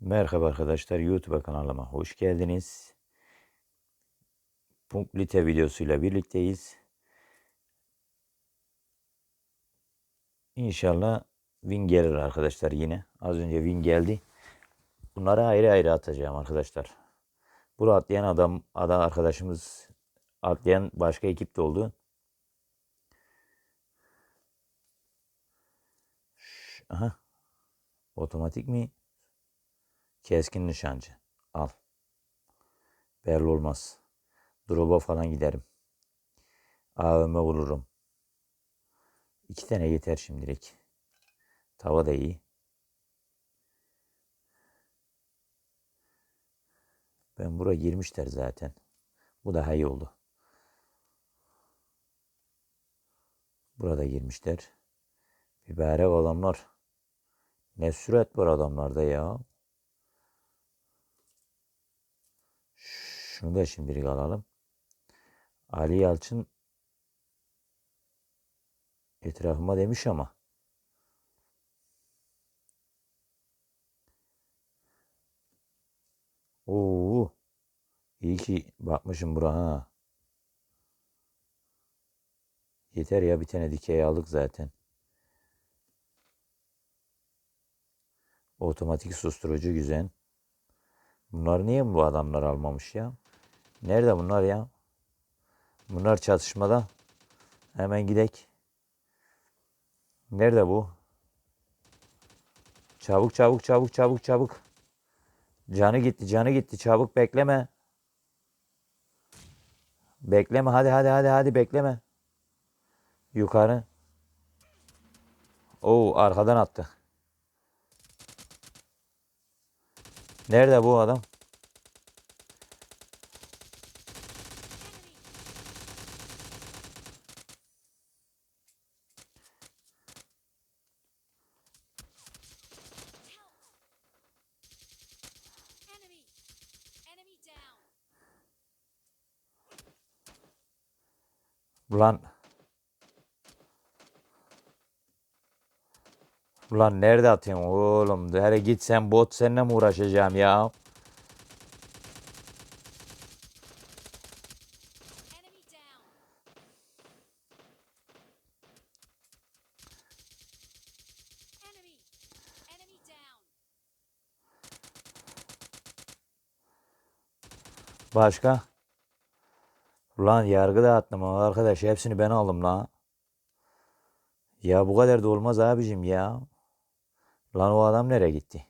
Merhaba arkadaşlar YouTube kanalıma hoş geldiniz. Punklite videosuyla birlikteyiz. İnşallah win gelir arkadaşlar yine. Az önce win geldi. Bunları ayrı ayrı atacağım arkadaşlar. Bunu atlayan adam, adam arkadaşımız atlayan başka ekip de oldu. Aha. Otomatik mi? Keskin nişancı. Al. Belli olmaz. Drop'a falan giderim. AVM vururum. İki tane yeter şimdilik. Tava da iyi. Ben buraya girmişler zaten. Bu daha iyi oldu. Burada girmişler. Mübarek adamlar. Ne sürat var adamlarda ya. Şunu da şimdilik alalım. Ali Yalçın etrafıma demiş ama. Oo. İyi ki bakmışım bura ha. Yeter ya bir tane dikey aldık zaten. Otomatik susturucu güzel. Bunlar niye bu adamlar almamış ya? Nerede bunlar ya? Bunlar çatışmada. Hemen gidek. Nerede bu? Çabuk çabuk çabuk çabuk çabuk. Canı gitti canı gitti çabuk bekleme. Bekleme hadi hadi hadi hadi bekleme. Yukarı. Oo arkadan attı. Nerede bu adam? Ulan. Ulan nerede atıyorsun oğlum? Hele git sen bot seninle mi uğraşacağım ya? Başka? Ulan yargı dağıttım arkadaş hepsini ben aldım la. Ya bu kadar da olmaz abicim ya. Lan o adam nereye gitti?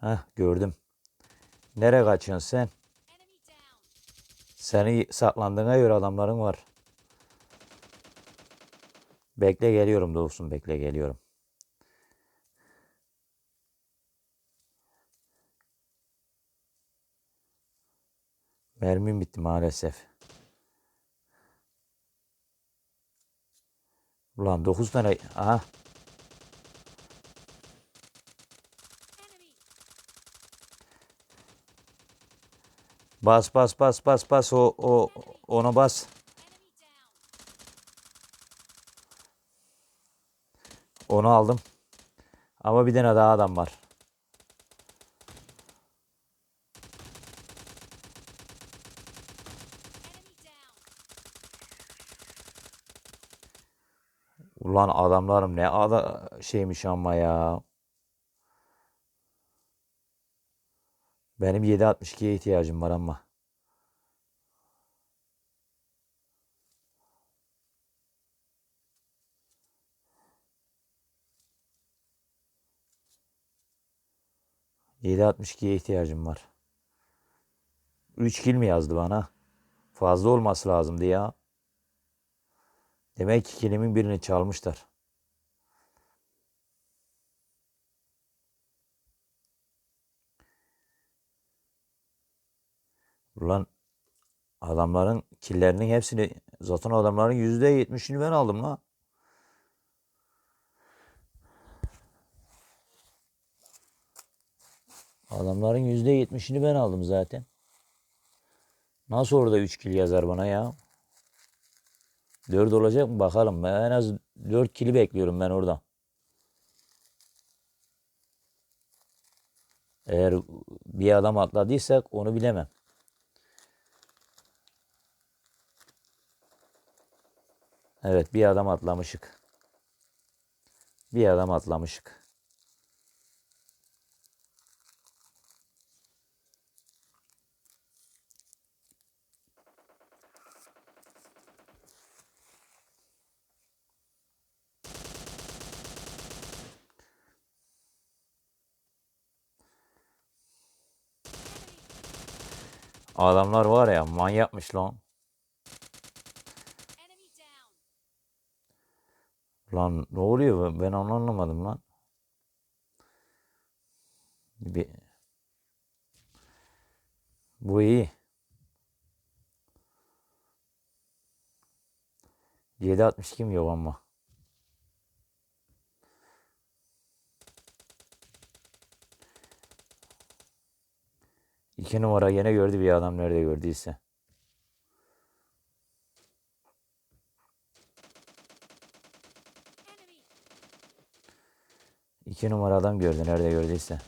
Hah gördüm. Nereye kaçıyorsun sen? Seni saklandığına göre adamların var. Bekle geliyorum dostum bekle geliyorum. Mermim bitti maalesef. Ulan 9 tane aha bas bas bas bas bas o o ona bas. Onu aldım. Ama bir tane daha adam var. Ulan adamlarım ne ada şeymiş ama ya. Benim 7.62'ye ihtiyacım var ama. ...7.62'ye ihtiyacım var. 3 kill mi yazdı bana? Fazla olması lazımdı ya. Demek ki kilimin birini çalmışlar. Ulan adamların killerinin hepsini zaten adamların yüzde yetmişini ben aldım la. Adamların yüzde yetmişini ben aldım zaten. Nasıl orada 3 kill yazar bana ya? 4 olacak mı bakalım. Ben en az 4 kili bekliyorum ben oradan. Eğer bir adam atladıysak onu bilemem. Evet bir adam atlamışık. Bir adam atlamışık. Adamlar var ya manyakmış lan. Lan ne oluyor ben onu anlamadım lan. Bir... Bu iyi. 7.62 mi yok ama. İki numara yine gördü bir adam nerede gördüyse. İki numara adam gördü nerede gördüyse.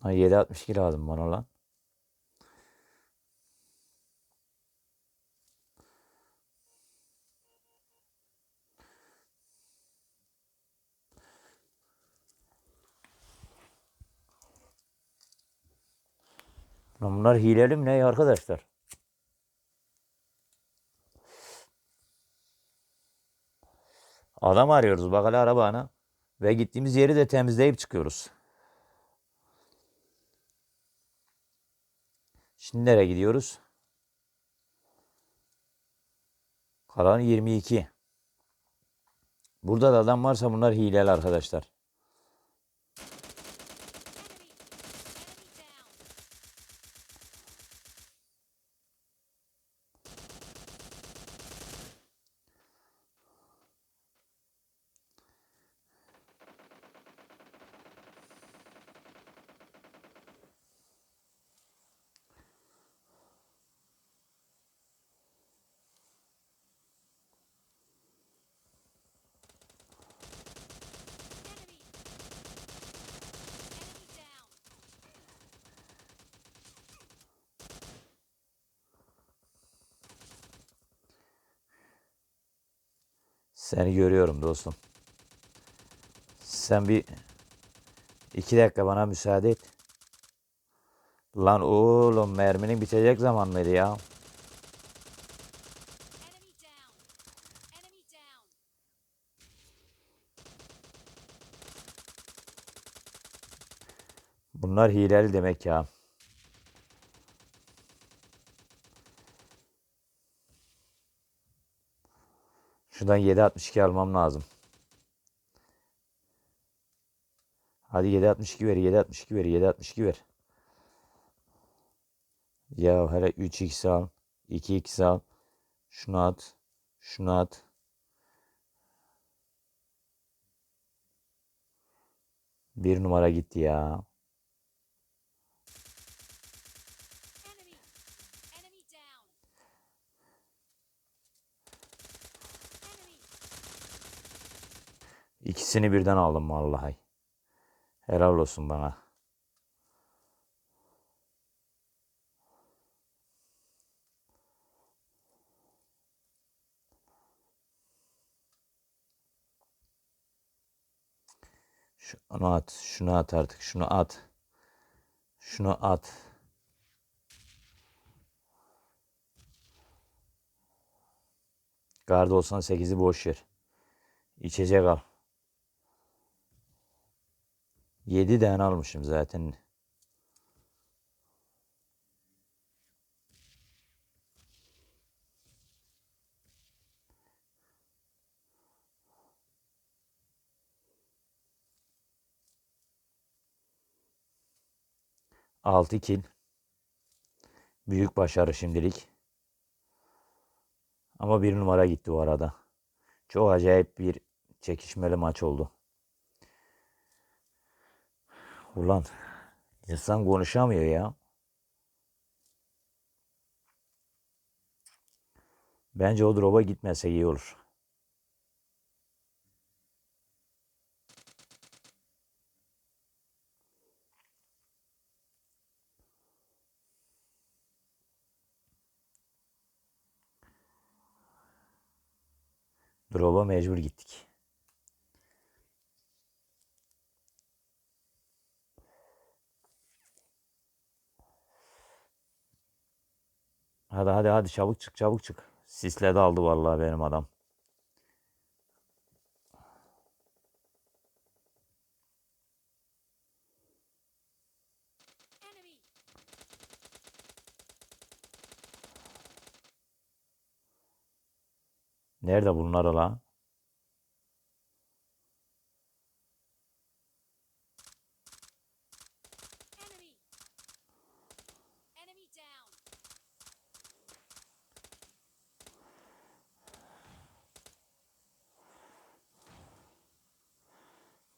Ha 7.62 lazım bana lan. Bunlar hileli mi ne arkadaşlar? Adam arıyoruz bak hele arabana. Ve gittiğimiz yeri de temizleyip çıkıyoruz. Şimdi nereye gidiyoruz? Kalan 22. Burada da adam varsa bunlar hileli arkadaşlar. Seni görüyorum dostum. Sen bir iki dakika bana müsaade et. Lan oğlum merminin bitecek zaman mıydı ya? Bunlar hileli demek ya. Şuradan 7.62 almam lazım. Hadi 7.62 ver, 7.62 ver, 7.62 ver. Ya hele 3x al, 2x al. Şunu at, şunu at. Bir numara gitti ya. İkisini birden aldım vallahi. Helal olsun bana. Şunu at, şunu at artık, şunu at. Şunu at. Gardı olsan 8'i boş ver. İçecek al. 7 tane almışım zaten. Altı kill. Büyük başarı şimdilik. Ama bir numara gitti o arada. Çok acayip bir çekişmeli maç oldu. Ulan İnsan konuşamıyor ya. Bence o drop'a gitmese iyi olur. Drop'a mecbur gittik. Hadi hadi hadi çabuk çık çabuk çık. Sisledi aldı vallahi benim adam. Nerede bunlar lan?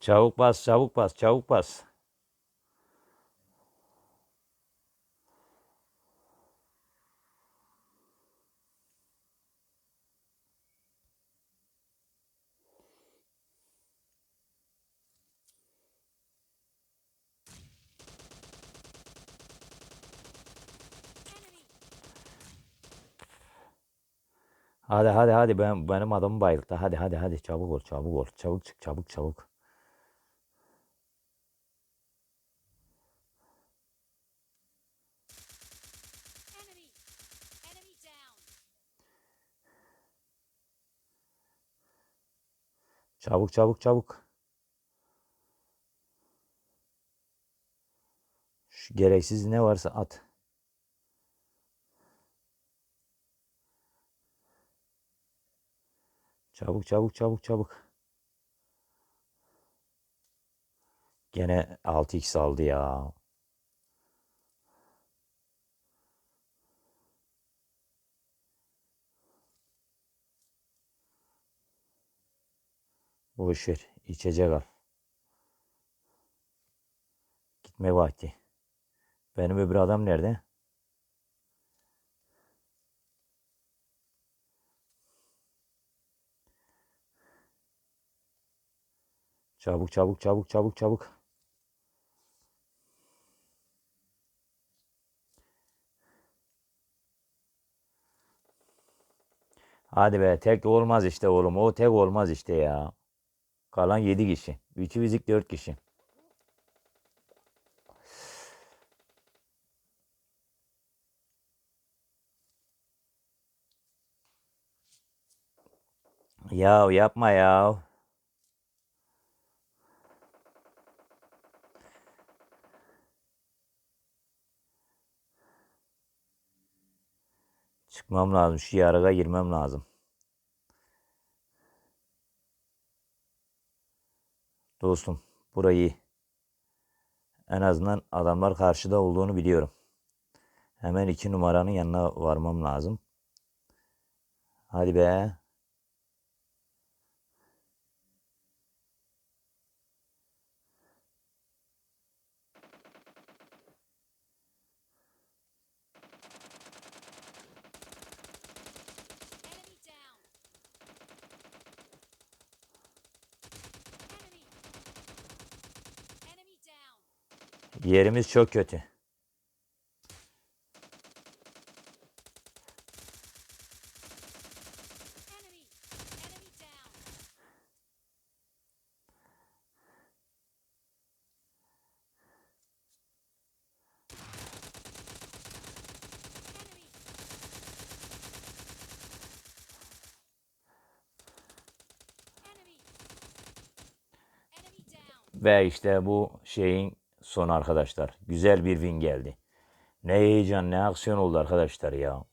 Çabuk bas çabuk bas çabuk bas. Hadi hadi hadi ben benim adamı bayılttı. Hadi hadi hadi çabuk ol çabuk ol. Çabuk çık çabuk çabuk. Çabuk çabuk çabuk. Şu gereksiz ne varsa at. Çabuk çabuk çabuk çabuk. Gene 6x aldı ya. Boş ver. içecek al. Gitme vakti. Benim öbür adam nerede? Çabuk çabuk çabuk çabuk çabuk. Hadi be tek olmaz işte oğlum. O tek olmaz işte ya. Kalan 7 kişi. 3'ü fizik 4 kişi. Ya yapma ya. Çıkmam lazım. Şu yarıga girmem lazım. Dostum burayı en azından adamlar karşıda olduğunu biliyorum. Hemen iki numaranın yanına varmam lazım. Hadi be. Yerimiz çok kötü. Ve işte bu şeyin sonu arkadaşlar. Güzel bir win geldi. Ne heyecan ne aksiyon oldu arkadaşlar ya.